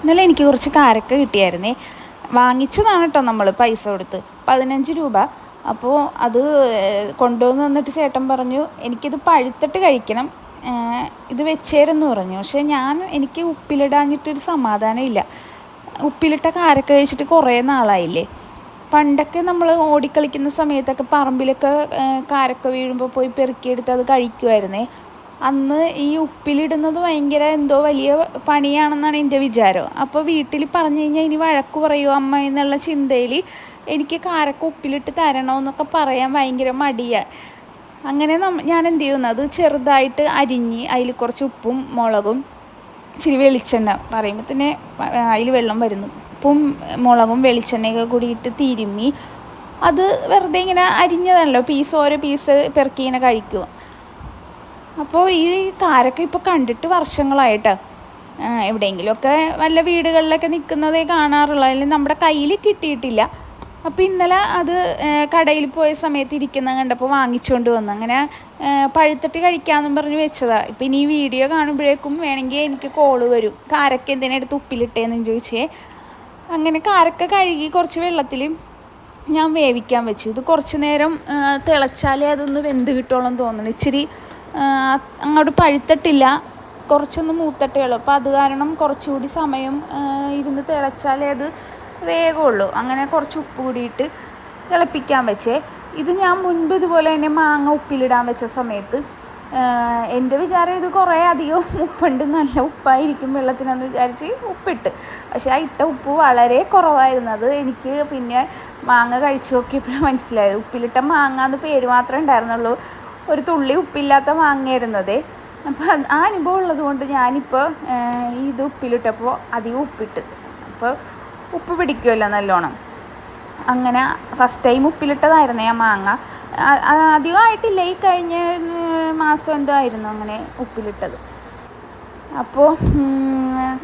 ഇന്നലെ എനിക്ക് കുറച്ച് കാരക്ക കിട്ടിയായിരുന്നേ. വാങ്ങിച്ചതാണ് കേട്ടോ നമ്മൾ പൈസ കൊടുത്ത്. പതിനഞ്ച് രൂപ. അപ്പോൾ അത് കൊണ്ടുവന്ന് വന്നിട്ട് ചേട്ടൻ പറഞ്ഞു എനിക്കിത് പഴുത്തിട്ട് കഴിക്കണം. ഇത് വെച്ചേരെന്ന് പറഞ്ഞു. പക്ഷേ ഞാൻ എനിക്ക് ഉപ്പിലിടാഞ്ഞിട്ടൊരു സമാധാനം ഇല്ല ഉപ്പിലിട്ട കാരക്ക കഴിച്ചിട്ട് കുറേ നാളായില്ലേ. പണ്ടൊക്കെ നമ്മൾ ഓടിക്കളിക്കുന്ന സമയത്തൊക്കെ പറമ്പിലൊക്കെ കാരക്ക വീഴുമ്പോൾ പോയി പെറുക്കിയെടുത്ത് അത് കഴിക്കുമായിരുന്നേ അന്ന് ഈ ഉപ്പിലിടുന്നത് ഭയങ്കര എന്തോ വലിയ പണിയാണെന്നാണ് എന്റെ വിചാരം. അപ്പോൾ വീട്ടിൽ പറഞ്ഞു കഴിഞ്ഞാൽ ഇനി വഴക്ക് പറയുമോ അമ്മ എന്നുള്ള ചിന്തയിൽ എനിക്ക് കാരക്ക ഉപ്പിലിട്ട് തരണമെന്നൊക്കെ പറയാൻ ഭയങ്കര മടിയാണ് അങ്ങനെ ഞാൻ എന്ത് ചെയ്യുന്നു? അത് ചെറുതായിട്ട് അരിഞ്ഞ് അതിൽ കുറച്ച് ഉപ്പും മുളകും ഇച്ചിരി വെളിച്ചെണ്ണ പറയുമ്പോൾ തന്നെ അതിൽ വെള്ളം വരുന്നു. ഉപ്പും മുളകും വെളിച്ചെണ്ണയൊക്കെ കൂടിയിട്ട് തിരുമ്മി അത് വെറുതെ ഇങ്ങനെ അരിഞ്ഞതല്ലോ പീസ് ഓരോ പീസ് പെറുക്കി ഇങ്ങനെ കഴിക്കുക അപ്പോൾ ഈ കാരൊക്കെ ഇപ്പോൾ കണ്ടിട്ട് വർഷങ്ങളായിട്ട് എവിടെയെങ്കിലുമൊക്കെ വല്ല വീടുകളിലൊക്കെ നിൽക്കുന്നതേ കാണാറുള്ളൂ. അല്ലെങ്കിൽ നമ്മുടെ കയ്യിൽ കിട്ടിയിട്ടില്ല. അപ്പോൾ ഇന്നലെ അത് കടയിൽ പോയ സമയത്ത് ഇരിക്കുന്നത് കണ്ടപ്പോൾ വാങ്ങിച്ചുകൊണ്ട് വന്നു. അങ്ങനെ പഴുത്തിട്ട് കഴിക്കാമെന്നും പറഞ്ഞ് വെച്ചതാണ് ഇപ്പം ഇനി ഈ വീഡിയോ കാണുമ്പോഴേക്കും വേണമെങ്കിൽ എനിക്ക് കോൾ വരും. കാരക്ക എന്തിനായിട്ട് ഉപ്പിലിട്ടേന്നും ചോദിച്ചേ. അങ്ങനെ കാരക്ക കഴുകി കുറച്ച് വെള്ളത്തിൽ ഞാൻ വേവിക്കാൻ വെച്ചു. ഇത് കുറച്ച് നേരം തിളച്ചാലേ അതൊന്ന് വെന്ത് കിട്ടുള്ളൂ തോന്നുന്നു. ഇച്ചിരി അങ്ങോട്ട് പഴുത്തട്ടില്ല. കുറച്ചൊന്ന് മൂത്തട്ടേ അപ്പോൾ അത് കാരണം കുറച്ചുകൂടി സമയം ഇരുന്ന് തിളച്ചാലേ അത് വേഗമുള്ളൂ. അങ്ങനെ കുറച്ച് ഉപ്പ് കൂടിയിട്ട് തിളപ്പിക്കാൻ വെച്ചേ. ഇത് ഞാൻ മുൻപ് ഇതുപോലെ തന്നെ മാങ്ങ ഉപ്പിലിടാൻ വെച്ച സമയത്ത് എന്റെ വിചാരം ഇത് കുറേ അധികം ഉപ്പുണ്ട്. നല്ല ഉപ്പായിരിക്കും വെള്ളത്തിനെന്ന് വിചാരിച്ച് ഉപ്പിട്ട്. പക്ഷേ ആ ഇട്ട ഉപ്പ് വളരെ കുറവായിരുന്നു. അത് എനിക്ക് പിന്നെ മാങ്ങ കഴിച്ചു നോക്കിയപ്പോഴാണ് മനസ്സിലായത്. ഉപ്പിലിട്ട മാങ്ങ എന്ന് പേര് മാത്രമേ ഉണ്ടായിരുന്നുള്ളൂ. ഒരു തുള്ളി ഉപ്പില്ലാത്ത മാങ്ങയായിരുന്നത്. അപ്പോൾ ആ അനുഭവം ഉള്ളത് കൊണ്ട് ഞാനിപ്പോൾ ഇത് ഉപ്പിലിട്ടപ്പോൾ അധികം ഉപ്പിട്ടത് അപ്പോൾ ഉപ്പ് പിടിക്കുമല്ലോ നല്ലോണം. അങ്ങനെ ഫസ്റ്റ് ടൈം ഉപ്പിലിട്ടതായിരുന്നേ ആ മാങ്ങ. അധികമായിട്ടില്ല ഈ കഴിഞ്ഞ മാസം എന്തോ ആയിരുന്നു അങ്ങനെ ഉപ്പിലിട്ടത്. അപ്പോൾ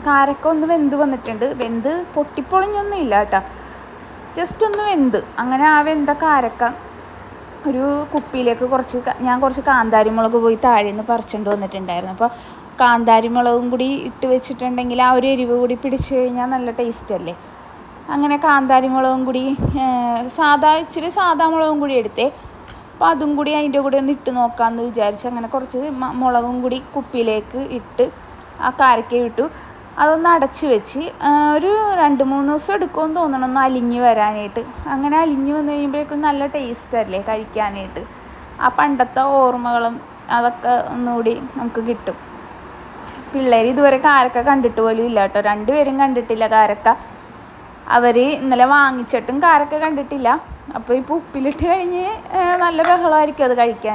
കാരക്ക ഒന്ന് വെന്ത് വന്നിട്ടുണ്ട്. വെന്ത് പൊട്ടിപ്പൊളിഞ്ഞൊന്നും ഇല്ല കേട്ടോ. ജസ്റ്റ് ഒന്ന് വെന്ത്. അങ്ങനെ ആ വെന്ത കാരക്ക ഒരു കുപ്പിയിലേക്ക് കുറച്ച് ഞാൻ കുറച്ച് കാന്താരി മുളക് പോയി താഴെ നിന്ന് പറിച്ചുകൊണ്ട് വന്നിട്ടുണ്ടായിരുന്നു. അപ്പോൾ കാന്താരി മുളകും കൂടി ഇട്ട് വെച്ചിട്ടുണ്ടെങ്കിൽ ആ ഒരു എരിവ് കൂടി പിടിച്ച് കഴിഞ്ഞാൽ നല്ല ടേസ്റ്റ് അല്ലേ? അങ്ങനെ കാന്താരി മുളകും കൂടി സാധാ ഇച്ചിരി സാധാ മുളകും കൂടി എടുത്തേ. അപ്പോൾ അതും കൂടി അതിന്റെ കൂടെ ഒന്ന് ഇട്ട് നോക്കാമെന്ന് വിചാരിച്ച് അങ്ങനെ കുറച്ച് മുളകും കൂടി കുപ്പിയിലേക്ക് ഇട്ട് ആ കാരക്ക ഇട്ടു. അതൊന്ന് അടച്ച് വെച്ച് ഒരു രണ്ട് മൂന്ന് ദിവസം എടുക്കുമെന്ന് തോന്നണം ഒന്ന് അലിഞ്ഞ് വരാനായിട്ട്. അങ്ങനെ അലിഞ്ഞ് വന്നു കഴിയുമ്പോഴേക്കും നല്ല ടേസ്റ്റ് അല്ലേ കഴിക്കാനായിട്ട്. ആ പണ്ടത്തെ ഓർമ്മകളും അതൊക്കെ ഒന്നുകൂടി നമുക്ക് കിട്ടും. പിള്ളേർ ഇതുവരെ കാരക്ക കണ്ടിട്ട് പോലും ഇല്ല കേട്ടോ. രണ്ടുപേരും കണ്ടിട്ടില്ല കാരക്ക. അവർ ഇന്നലെ വാങ്ങിച്ചിട്ടും കാരക്ക കണ്ടിട്ടില്ല. അപ്പോൾ ഇപ്പോൾ ഉപ്പിലിട്ട് കഴിഞ്ഞ് നല്ല ബഹളമായിരിക്കും അത് കഴിക്കാൻ.